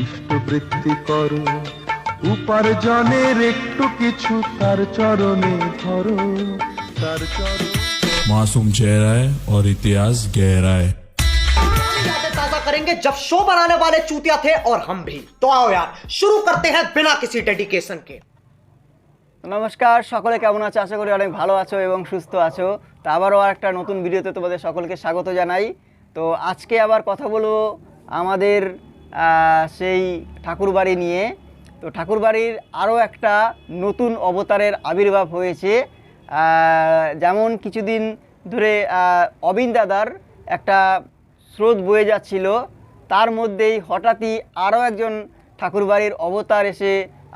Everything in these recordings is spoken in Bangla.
ইষ্টবৃত্তি করো উপার্জনের একটু কিছু তার চরণে ধরো তার চরণ मासूम चेहरा है और इतिहास गहरा है यादें ताजा करेंगे जब शो बनाने वाले चूतिया थे और हम भी तो आओ यार शुरू करते हैं बिना किसी डेडिकेशन के নমস্কার সকলে কেমন আছো আশা করি অনেক ভালো আছো এবং সুস্থ আছো তো আবারও আর একটা নতুন ভিডিওতে তোমাদের সকলকে স্বাগত জানাই তো আজকে আবার কথা বলবো আমাদের আহ, সেই ঠাকুরবাড়ি নিয়ে। তো ঠাকুরবাড়ির আরও একটা নতুন অবতারের আবির্ভাব হয়েছে। যেমন কিছুদিন ধরে অবিন দাদার একটা স্রোত বয়ে যাচ্ছিল। তার মধ্যেই হঠাৎই আরও একজন ঠাকুরবাড়ির অবতার এসে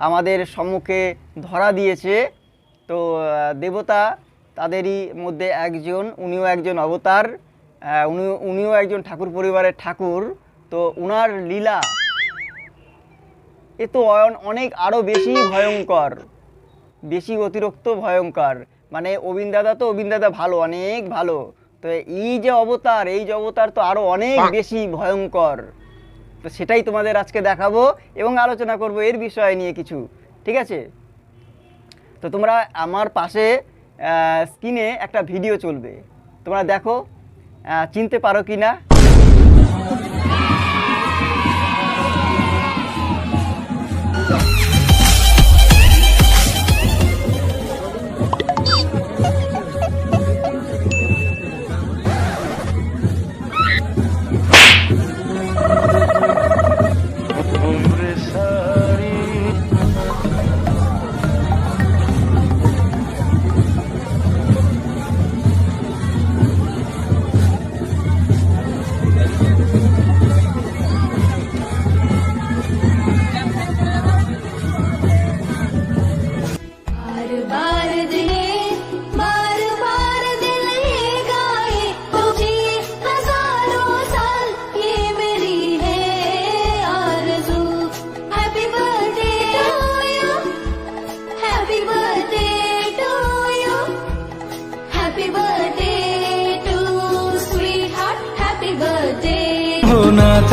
আমাদের সম্মুখে ধরা দিয়েছে। তো দেবতা তাদেরই মধ্যে একজন, উনিও একজন অবতার। উনি, উনিও একজন ঠাকুর পরিবারের ঠাকুর। তো উনার লীলা এ তো অনেক আরও বেশি ভয়ঙ্কর বেশি অতিরিক্ত ভয়ঙ্কর। মানে অবিন দাদা তো অবিন দাদা ভালো অনেক ভালো। তো এই যে অবতার এই যে অবতার তো আরও অনেক বেশি ভয়ঙ্কর। তো সেটাই তোমাদের আজকে দেখাবো এবং আলোচনা করব এর বিষয় নিয়ে কিছু ঠিক আছে? তো তোমরা আমার পাশে স্ক্রিনে একটা ভিডিও চলবে। তোমরা দেখো চিনতে পারো কি না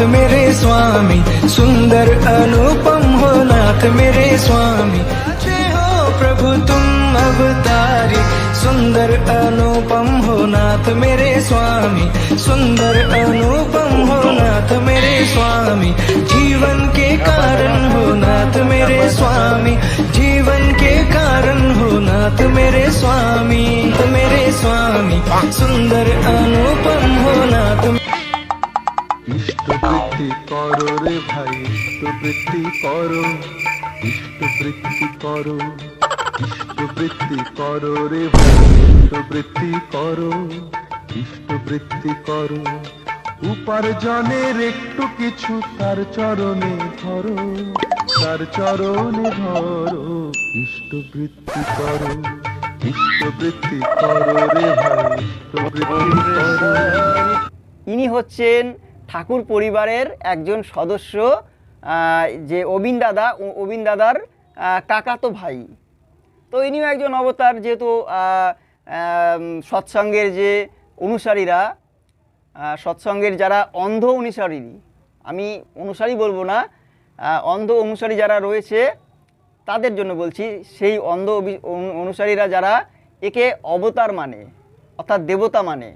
मेरे स्वामी, सुंदर अनुपम हो नाथ मेरे स्वामी। हो प्रभु तुम अवतारी, सुंदर अनुपम हो नाथ मेरे स्वामी। सुंदर अनुपम हो नाथ मेरे स्वामी। जीवन के कारण हो नाथ मेरे स्वामी। जीवन के कारण हो नाथ मेरे स्वामी। मेरे स्वामी, सुंदर अनुपम हो नाथ ইষ্টবৃত্তি করো রে ভাই ইষ্টবৃত্তি করো। ইষ্টবৃত্তি করো। ইষ্টবৃত্তি করো রে ভাই ইষ্টবৃত্তি করো। ইষ্ট ইষ্টবৃত্তি করো। উপার্জনের একটু কিছু তার চরণে ধরো। তার চরণে ধরো। ইষ্টবৃত্তি করো। ইষ্টবৃত্তি করো রে ভাই ইষ্টবৃত্তি করো। ইনি হচ্ছেন ঠাকুর পরিবারের একজন সদস্য যে অবিন দাদা অবিন দাদার কাকাতো ভাই। তো ইনিও একজন অবতার, যেহেতু সৎসঙ্গের যে অনুসারীরা সৎসঙ্গের যারা অন্ধ অনুসারী, আমি অনুসারী বলব না অন্ধ অনুসারী যারা রয়েছে, তাদের জন্য বলছি, সেই অন্ধ অনু- অনুসারীরা যারা একে অবতার মানে অর্থাৎ দেবতা মানে।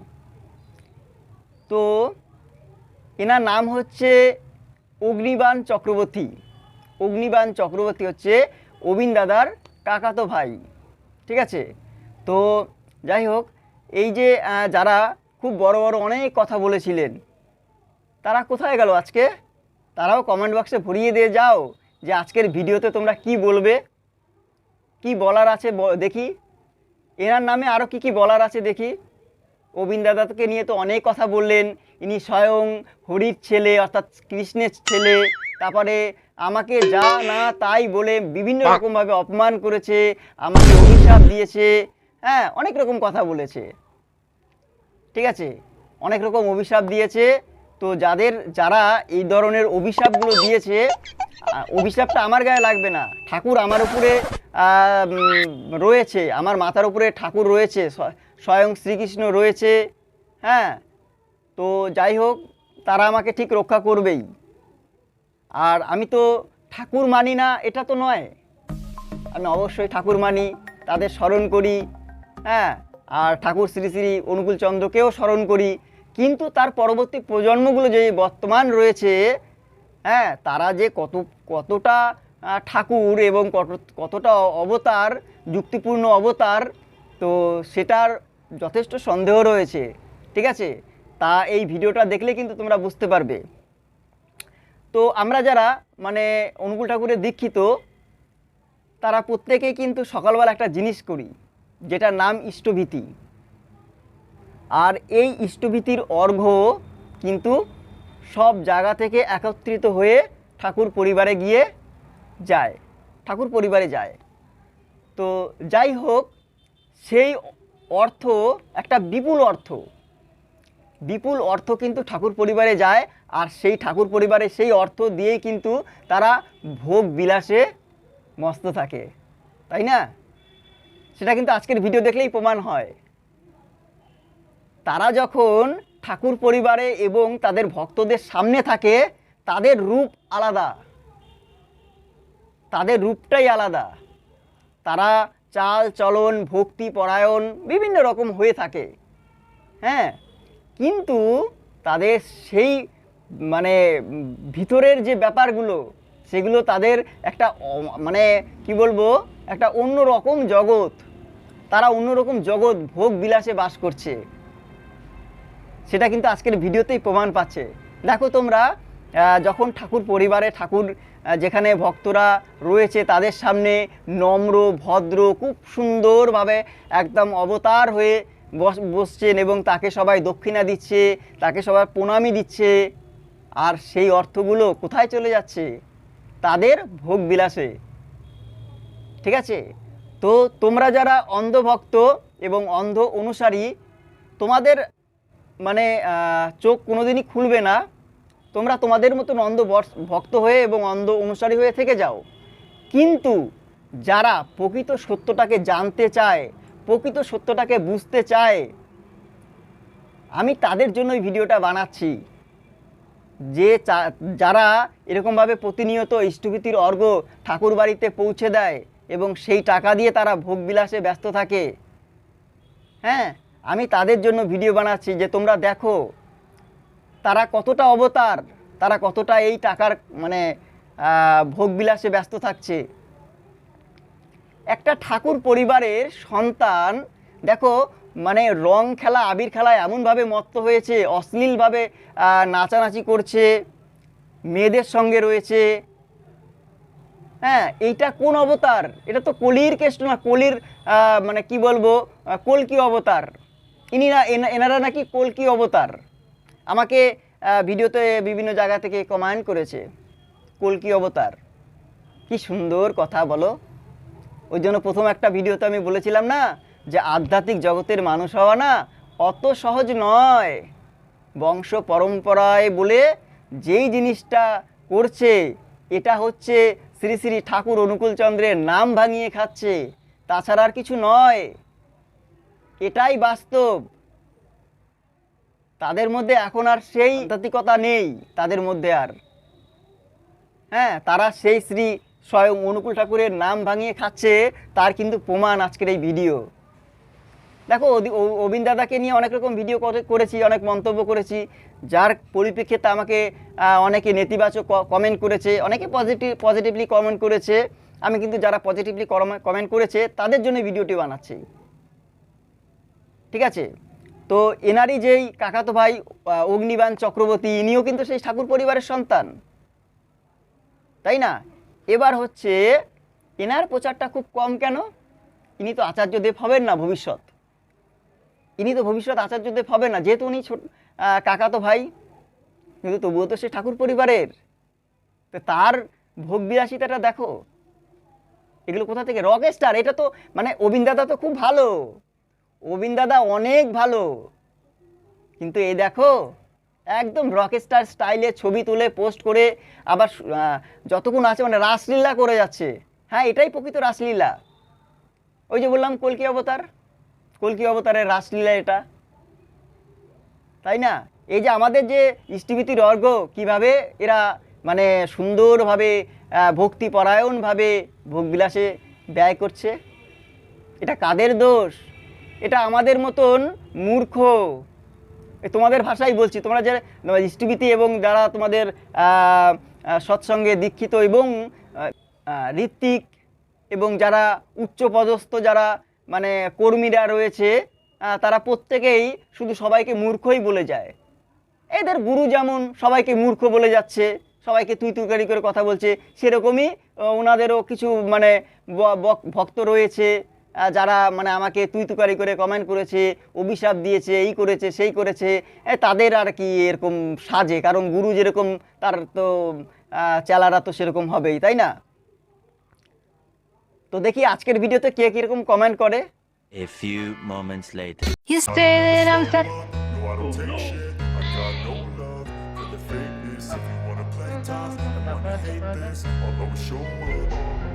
তো এনার নাম হচ্ছে অগ্নিবাণ চক্রবর্তী। অগ্নিবাণ চক্রবর্তী হচ্ছে অবিন দাদার কাকাতো ভাই। ঠিক আছে? তো যাই হোক, এই যে যারা খুব বড় বড় অনেক কথা বলেছিলেন, তারা কোথায় গেল আজকে? তারাও কমেন্ট বক্সে ভরিয়ে দিয়ে যাও যে আজকের ভিডিওতে তোমরা কি বলবে? কি বলার আছে দেখি। এনার নামে আরও কি কি বলার আছে দেখি। অবিন দাদাকে নিয়ে তো অনেক কথা বললেন। ইনি স্বয়ং হরির ছেলে অর্থাৎ কৃষ্ণের ছেলে। তারপরে আমাকে যা না তাই বলে বিভিন্ন রকমভাবে অপমান করেছে আমাকে অভিশাপ দিয়েছে হ্যাঁ অনেক রকম কথা বলেছে। ঠিক আছে? অনেক রকম অভিশাপ দিয়েছে। তো যাদের যারা এই ধরনের অভিশাপগুলো দিয়েছে অভিশাপটা আমার গায়ে লাগবে না। ঠাকুর আমার উপরে রয়েছে আমার মাথার উপরে ঠাকুর রয়েছে। স্বয়ং শ্রীকৃষ্ণ রয়েছে। হ্যাঁ তো যাই হোক, তারা আমাকে ঠিক রক্ষা করবেই। আর আমি তো ঠাকুর মানি না, এটা তো নয়। আমি অবশ্যই ঠাকুর মানি, তাদের স্মরণ করি। হ্যাঁ আর ঠাকুর শ্রী শ্রী অনুকূল চন্দ্রকেও স্মরণ করি। কিন্তু তার পরবর্তী প্রজন্মগুলো যে বর্তমান রয়েছে হ্যাঁ তারা যে কত, কতটা ঠাকুর এবং কত, কতটা অবতার, যুক্তিপূর্ণ অবতার তো সেটার যথেষ্ট সন্দেহ রয়েছে, ঠিক আছে? তা এই ভিডিওটা দেখলে কিন্তু তোমরা বুঝতে পারবে। তো আমরা যারা মানে অনুকূল ঠাকুরের দীক্ষিত, তারা প্রত্যেকেই কিন্তু সকালবেলা একটা জিনিস করি, যেটার নাম ইষ্টভীতি। আর এই ইষ্টভীতির অর্ঘ্য কিন্তু সব জায়গা থেকে একত্রিত হয়ে ঠাকুর পরিবারে গিয়ে যায়, ঠাকুর পরিবারে যায়। তো যাই হোক সেই অর্থ, একটা বিপুল অর্থ। বিপুল অর্থ কিন্তু ঠাকুর পরিবারে যায়, আর সেই ঠাকুর পরিবারে সেই অর্থ দিয়েই কিন্তু তারা ভোগ বিলাসে মস্ত থাকে। তাই না? সেটা কিন্তু আজকের ভিডিও দেখলেই প্রমাণ হয়। তারা যখন ঠাকুর পরিবারে এবং তাদের ভক্তদের সামনে থাকে, তাদের রূপ আলাদা। তাদের রূপটাই আলাদা। তারা চাল, চলন, ভক্তি, পরায়ণ বিভিন্ন রকম হয়ে থাকে। হ্যাঁ কিন্তু তাদের সেই মানে ভিতরের যে ব্যাপারগুলো, সেগুলো তাদের একটা মানে কি বলব, একটা অন্য রকম জগৎ। তারা অন্যরকম জগৎ, ভোগ বিলাসে বাস করছে। সেটা কিন্তু আজকের ভিডিওতেই প্রমাণ পাচ্ছে। দেখো তোমরা যখন ঠাকুর পরিবারে, ঠাকুর যেখানে ভক্তরা রয়েছে, তাদের সামনে নম্র, ভদ্র, খুব সুন্দরভাবে একদম অবতার হয়ে বস, বসছেন এবং তাকে সবাই দক্ষিণা দিচ্ছে, তাকে সবাই প্রণামী দিচ্ছে। আর সেই অর্থগুলো কোথায় চলে যাচ্ছে? তাদের ভোগ বিলাসে ঠিক আছে? তো তোমরা যারা অন্ধভক্ত এবং অন্ধ অনুসারী, তোমাদের মানে চোখ কোনোদিনই খুলবে না। তোমরা তোমাদের মতন অন্ধ ভক্ত হয়ে এবং অন্ধ অনুসারী হয়ে থেকে যাও। কিন্তু যারা প্রকৃত সত্যটাকে জানতে চায়, প্রকৃত সত্যটাকে বুঝতে চায়, আমি তাদের জন্য ভিডিওটা বানাচ্ছি। যে যারা এরকমভাবে প্রতিনিয়ত ইষ্টভীতির অর্ঘ ঠাকুর বাড়িতে পৌঁছে দেয় এবং সেই টাকা দিয়ে তারা ভোগবিলাসে ব্যস্ত থাকে। হ্যাঁ আমি তাদের জন্য ভিডিও বানাচ্ছি যে তোমরা দেখো তারা কতটা অবতার, তারা কতটা এই টাকার মানে ভোগবিলাসে ব্যস্ত থাকছে। একটা ঠাকুর পরিবারের সন্তান, দেখো মানে রং খেলা, আবির খেলায় এমনভাবে মত্ত হয়েছে, অশ্লীলভাবে নাচানাচি করছে, মেয়েদের সঙ্গে রয়েছে। হ্যাঁ এইটা কোন অবতার? এটা তো কলির কেষ্ট না, কলির মানে কি বলব কলকি অবতার। ইনিরা এনা- এনারা নাকি কলকি অবতার। আমাকে ভিডিওতে বিভিন্ন জায়গা থেকে কমেন্ট করেছে কলকি অবতার? কি সুন্দর কথা বলো। ওই জন্য প্রথম একটা ভিডিওতে আমি বলেছিলাম না যে আধ্যাত্মিক জগতের মানুষ হওয়া না অত সহজ নয়। বংশ পরম্পরায় বলে যেই জিনিসটা করছে, এটা হচ্ছে শ্রী শ্রী ঠাকুর অনুকূলচন্দ্রের নাম ভাঙিয়ে খাচ্ছে, তাছাড়া আর কিছু নয়। এটাই বাস্তব। তাদের মধ্যে এখন আর সেই আধ্যাত্মিকতা নেই, তাদের মধ্যে আর। হ্যাঁ তারা সেই শ্রী স্বয়ং অনুকূল ঠাকুরের নাম ভাঙিয়ে খাচ্ছে, তার কিন্তু প্রমাণ আজকের এই ভিডিও। দেখো অবিন দাদাকে নিয়ে অনেক রকম ভিডিও করেছি, অনেক মন্তব্য করেছি। যার পরিপ্রেক্ষিতে আমাকে অনেকে নেতিবাচক কমেন্ট করেছে, অনেকে পজিটিভ পজিটিভলি কমেন্ট করেছে। আমি কিন্তু যারা পজিটিভলি কমেন্ট করেছে, তাদের জন্য ভিডিওটি বানাচ্ছি। ঠিক আছে? তো এনারই যেই কাকাতো ভাই আহ, অগ্নিবাণ চক্রবর্তী ইনিও কিন্তু সেই ঠাকুর পরিবারের সন্তান। তাই না? এবার হচ্ছে এনার প্রচারটা খুব কম কেন? ইনি তো আচার্যদেব হবেন না ভবিষ্যৎ। ইনি তো ভবিষ্যৎ আচার্যদেব হবেন না। যেহেতু উনি কাকাতো ভাই কিন্তু তবুও তো সে ঠাকুর পরিবারের। তো তার ভোগ বিলাসিতাটা দেখো। এগুলো কোথা থেকে? Rock star. এটা তো মানে অবিন দাদা তো খুব ভালো। অবিন দাদা অনেক ভালো। কিন্তু এই দেখো, একদম রকস্টার স্টাইলে ছবি তুলে পোস্ট করে, আবার যতক্ষণ আছে মানে রাসলীলা করে যাচ্ছে। হ্যাঁ এটাই প্রকৃত রাসলীলা। ওই যে বললাম, কলকি অবতার। কলকি অবতারের রাসলীলা এটা। তাই না? এই যে আমাদের যে ইষ্টিভীতির অর্ঘ, কীভাবে এরা মানে সুন্দরভাবে ভক্তিপরায়ণভাবে ভোগবিলাসে ব্যয় করছে, এটা কাদের দোষ? এটা আমাদের মতন মূর্খ। তোমাদের ভাষাই বলছি, তোমরা যে ইষ্টবিতি এবং যারা তোমাদের সৎসঙ্গে দীক্ষিত এবং ঋত্বিক এবং যারা উচ্চপদস্থ, যারা মানে কর্মীরা রয়েছে তারা প্রত্যেকেই শুধু সবাইকে মূর্খই বলে যায়। এদের গুরু যেমন সবাইকে মূর্খ বলে যাচ্ছে, সবাইকে তুই তুকারি করে কথা বলছে, সেরকমই ওনাদেরও কিছু মানে ভক্ত রয়েছে যারা মানে আমাকে তুই তুকারি করে কমেন্ট করেছে অভিশাপ দিয়েছে এই করেছে সেই করেছে তাদের আর কি এরকম সাজে কারণ গুরু যেরকম তার তো চেলারা তো সেরকম হবেই তাই না তো দেখি আজকের ভিডিওতে কে কীরকম কমেন্ট করে A few moments later. You say that I'm fat. No, I don't take shit. I got no love for the fakeness. If you wanna play tough and wanna hate this, I'll always show up.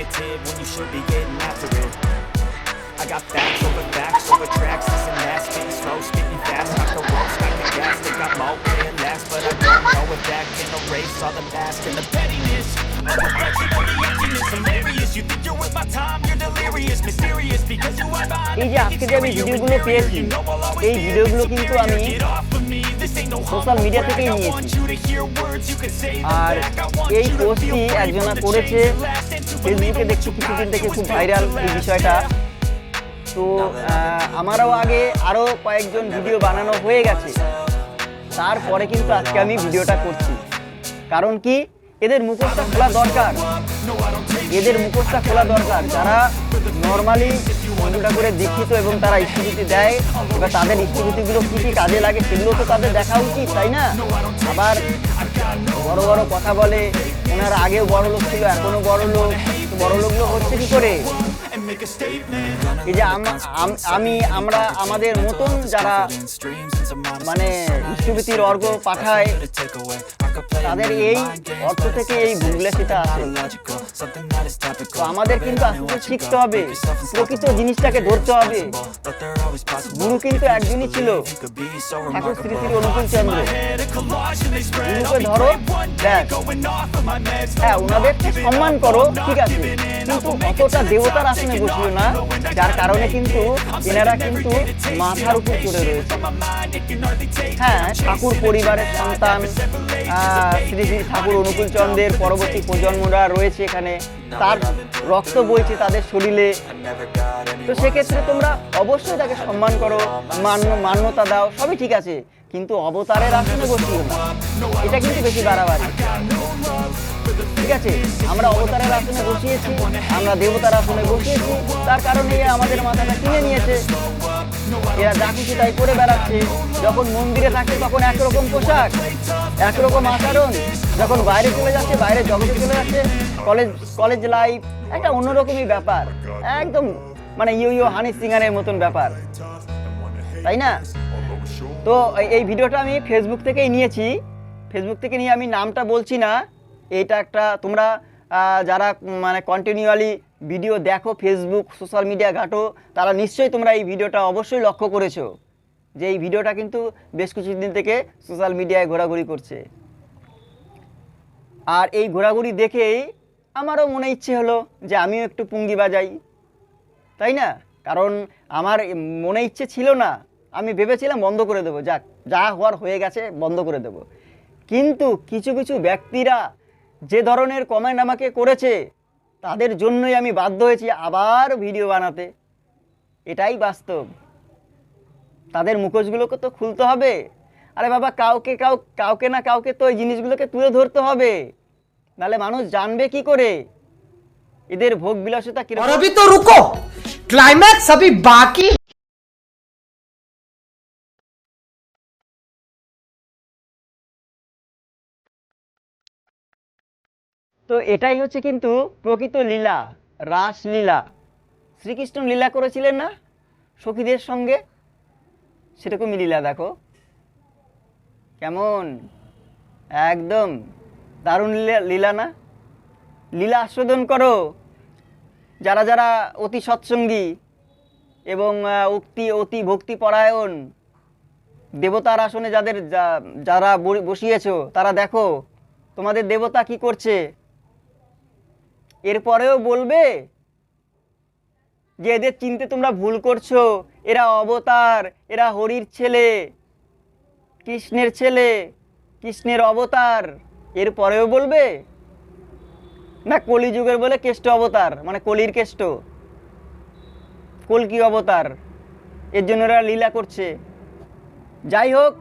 negative when you should be getting after it. I got facts over facts over tracks, this and that, spitting slow, spitting fast, got the ropes, got the gas, they got more and last, but I don't know if that can erase all the past and the pettiness. A reflection of the emptiness, hilarious. You think you're worth my time, you're delirious, mysterious because you are behind এই যে আজকে যে আমি ভিডিওগুলো পেয়েছি এই ভিডিওগুলো কিন্তু আমি সোশ্যাল মিডিয়া থেকেই নিয়েছি আর এই পোস্টটি একজনা করেছে ফেসবুকে দেখছি কিছুদিন থেকে খুব ভাইরাল এই বিষয়টা তো আমারও আগে আরও কয়েকজন ভিডিও বানানো হয়ে গেছে তারপরে কিন্তু আজকে আমি ভিডিওটা করছি কারণ কি এদের মুখোশটা খোলা দরকার এদের মুখোশটা খোলা দরকার যারা নর্মালি বন্ধুটা করে দীক্ষিত এবং তারা ইষ্টভূতি দেয় এবার তাদের ইষ্টভূতিগুলো কী কী কাজে লাগে সেগুলো তো তাদের দেখা উচিত তাই না আবার বড় বড় কথা বলে ওনারা আগেও বড় লোক ছিল এখনও বড় লোক বড় লোকগুলো হচ্ছে কি করে এই যে আম- আম- আমি আমরা আমাদের মতন যারা মানে ইষ্টভূতির অর্ঘ পাঠায় তাদের এই অর্থ থেকে এই ভুগলেসিটা তো আমাদের কিন্তু আস্তে শিখতে হবে, প্রকৃত জিনিসটাকে ধরতে হবে। গুরু কিন্তু একজনই ছিল, ঠাকুর শ্রী শ্রী অনুকূল চন্দ্র। গুরুকে ধরো হ্যাঁ ওনাদের সম্মান করো, ঠিক আছে। কিন্তু অতটা দেবতার আসনে বসিও না, যার কারণে কিন্তু এনারা কিন্তু মাথার উপর চড়ে রয়েছে। হ্যাঁ ঠাকুর পরিবারের সন্তান শ্রী শ্রী ঠাকুর অনুকূল চন্দ্রের পরবর্তী প্রজন্মরা রয়েছে এখানে। তার রক্ত বইছে তাদের শরীরে। তো সেক্ষেত্রে তোমরা অবশ্যই তাকে সম্মান করো মান্য মান্যতা দাও, সবই ঠিক আছে। কিন্তু অবতারের আসনে বসিও এটা কিন্তু বেশি বাড়াবাড়ি। ঠিক আছে? আমরা অবতারের আসনে বসিয়েছি, আমরা দেবতার আসনে বসিয়েছি। তার কারণে আমাদের মাথাটা কিনে নিয়েছে। এরা যা খুশি তাই করে বেড়াচ্ছে। যখন মন্দিরে থাকে তখন একরকম পোশাক। একরকম আচরণ, যখন বাইরে চলে যাচ্ছে, বাইরে জগতে চলে যাচ্ছে কলেজ কলেজ লাইফ একটা অন্যরকমই ব্যাপার। একদম মানে ইউ ইউ হানি সিঙ্গারের মতন ব্যাপার। তাই না? তো এই- ভিডিওটা আমি ফেসবুক থেকেই নিয়েছি। ফেসবুক থেকে নিয়ে আমি নামটা বলছি না। এটা একটা তোমরা যারা মানে কন্টিনিউয়ালি ভিডিও দেখো ফেসবুক সোশ্যাল মিডিয়া ঘাটো, তারা নিশ্চয়ই তোমরা এই ভিডিওটা অবশ্যই লক্ষ্য করেছ। যে এই ভিডিওটা কিন্তু বেশ কিছুদিন থেকে সোশ্যাল মিডিয়ায় ঘোরাঘুরি করছে। আর এই ঘোরাঘুরি দেখেই আমারও মনে ইচ্ছে হলো যে আমিও একটু পুঙ্গি বাজাই। তাই না? কারণ আমার মনে ইচ্ছে ছিল না, আমি ভেবেছিলাম বন্ধ করে দেবো। যাক, যা হওয়ার হয়ে গেছে, বন্ধ করে দেব। কিন্তু কিছু কিছু ব্যক্তিরা যে ধরনের কমেন্ট আমাকে করেছে, তাদের জন্যই আমি বাধ্য হয়েছি আবার ভিডিও বানাতে। এটাই বাস্তব। তাদের মুখোশগুলোকে তো খুলতে হবে আরে বাবা কাউকে কাউ কাউকে না কাউকে তো এই জিনিসগুলোকে তুলে ধরতে হবে নাহলে মানুষ জানবে কি করে এদের ভোগ বিলাসিতা और কিরকম अभी तो रुको क्लाइमैक्स अभी बाकी তো এটাই হচ্ছে কিন্তু প্রকৃত লীলা রাসলীলা শ্রীকৃষ্ণ লীলা করেছিলেন না সখীদের সঙ্গে সেরকমই লীলা দেখো। কেমন? একদম। দারুণ লীলা না? লীলা আস্বাদন করো। যারা যারা অতি সৎসঙ্গী এবং উক্তি, অতি ভক্তিপরায়ণ দেবতার আসনে যাদের যারা বসিয়েছো, তারা দেখো, তোমাদের দেবতা কি করছে? এরপরেও বলবে যে এদের চিনতে তোমরা ভুল করছ, এরা অবতার, এরা হরির ছেলে, কৃষ্ণের ছেলে, কৃষ্ণের অবতার। এরপরেও বলবে? না, কলিযুগের বলে কেষ্ট অবতার মানে কলির কেষ্ট। কলকি অবতার? এর জন্য এরা লীলা করছে। যাই হোক,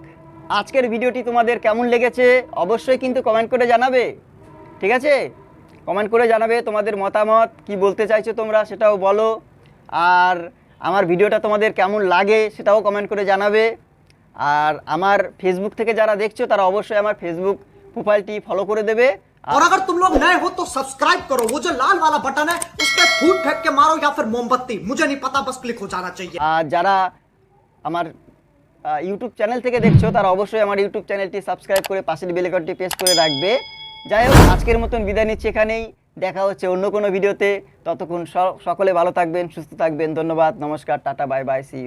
আজকের ভিডিওটি তোমাদের কেমন লেগেছে, অবশ্যই কিন্তু কমেন্ট করে জানাবে। ঠিক আছে? কমেন্ট করে জানাবে তোমাদের মতামত, কি বলতে চাইছো তোমরা সেটাও বলো। আর আমার ভিডিওটা তোমাদের কেমন লাগে সেটাও কমেন্ট করে জানাবে আর আমার ফেসবুক থেকে যারা দেখছো তারা অবশ্যই আমার ফেসবুক প্রোফাইলটি ফলো করে দেবে और अगर तुम लोग नए हो तो सब्सक्राइब करो वो जो लाल वाला बटन है उस पर फूट फेंक के मारो या फिर मोमबत्ती मुझे नहीं पता बस क्लिक हो जाना चाहिए আর যারা আমার ইউটিউব চ্যানেল থেকে দেখছো তারা অবশ্যই আমার ইউটিউব চ্যানেলটি সাবস্ক্রাইব করে পাশের বেলেকনটি প্রেস করে রাখবে যাই হোক আজকের মতন বিদায় নিচ্ছি এখানেই দেখা হচ্ছে অন্য কোনো ভিডিওতে। ততক্ষণ সকলে ভালো থাকবেন, সুস্থ থাকবেন। ধন্যবাদ, নমস্কার, টাটা, বাই বাই সি